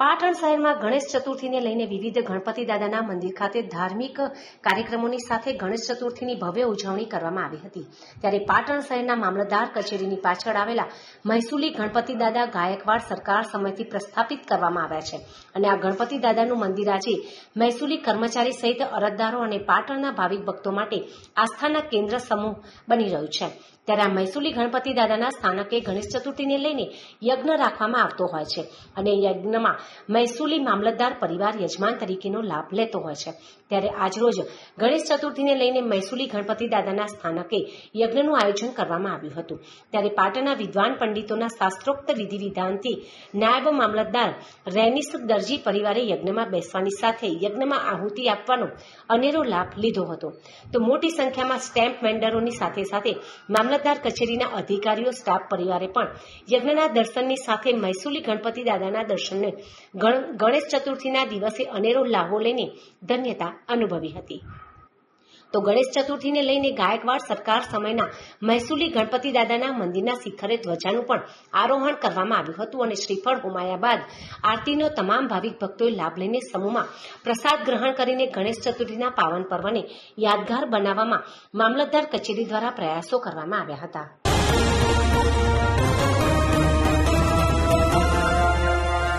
પાટણ શહેરમાં ગણેશ ચતુર્થીને લઈને વિવિધ ગણપતિ દાદાના મંદિર ખાતે ધાર્મિક કાર્યક્રમોની સાથે ગણેશ ચતુર્થીની ભવ્ય ઉજવણી કરવામાં આવી હતી. ત્યારે પાટણ શહેરના મામલતદાર કચેરીની પાછળ આવેલા મહેસુલી ગણપતિ દાદા ગાયકવાડ સરકાર સમયથી પ્રસ્થાપિત કરવામાં આવ્યા છે. અને આ ગણપતિ દાદાનું મંદિર આજે મહેસુલી કર્મચારી સહિત અરજદારો અને પાટણના ભાવિક ભક્તો માટે આસ્થાના કેન્દ્ર સમૂહ બની રહ્યું છે. ત્યારે આ મહેસુલી ગણપતિ દાદાના સ્થાનકે ગણેશ ચતુર્થીને લઈને યજ્ઞ રાખવામાં આવતો હોય છે. અને યજ્ઞમાં મહેસુલી મામલતદાર પરિવાર યજમાન તરીકેનો લાભ લેતો હોય છે. ત્યારે આજરોજ ગણેશ ચતુર્થીને લઈને મહેસુલી ગણપતિ દાદાના સ્થાનકે યજ્ઞનું આયોજન કરવામાં આવ્યું હતું. ત્યારે પાટણના વિદ્વાન પંડિતોના શાસ્ત્રોક્ત વિધિ વિધાનથી નાયબ મામલતદાર રેનિસ દરજી પરિવારે યજ્ઞમાં બેસવાની સાથે યજ્ઞમાં આહુતિ આપવાનો અનેરો લાભ લીધો હતો. તો મોટી સંખ્યામાં સ્ટેમ્પ વેન્ડરોની સાથે સાથે મામલતદાર કચેરીના અધિકારીઓ, સ્ટાફ પરિવારે પણ યજ્ઞના દર્શનની સાથે મૈસુલી ગણપતિ દાદાના દર્શનને ગણેશ ચતુર્થીના દિવસે અનેરો લાહો લઈને ધન્યતા અનુભવી હતી. તો ગણેશ ચતુર્થીને લઈને ગાયકવાડ સરકાર સમયના મહેસુલી ગણપતિ દાદાના મંદિરના શિખરે ધ્વજાનું પણ આરોહણ કરવામાં આવ્યું હતું અને શ્રીફળ હોમાયા બાદ આરતીનો તમામ ભાવિક ભક્તોએ લાભ લઈને સમૂહમાં પ્રસાદ ગ્રહણ કરીને ગણેશ ચતુર્થીના પાવન પર્વને યાદગાર બનાવવામાં મામલતદાર કચેરી દ્વારા પ્રયાસો કરવામાં આવ્યા હતા.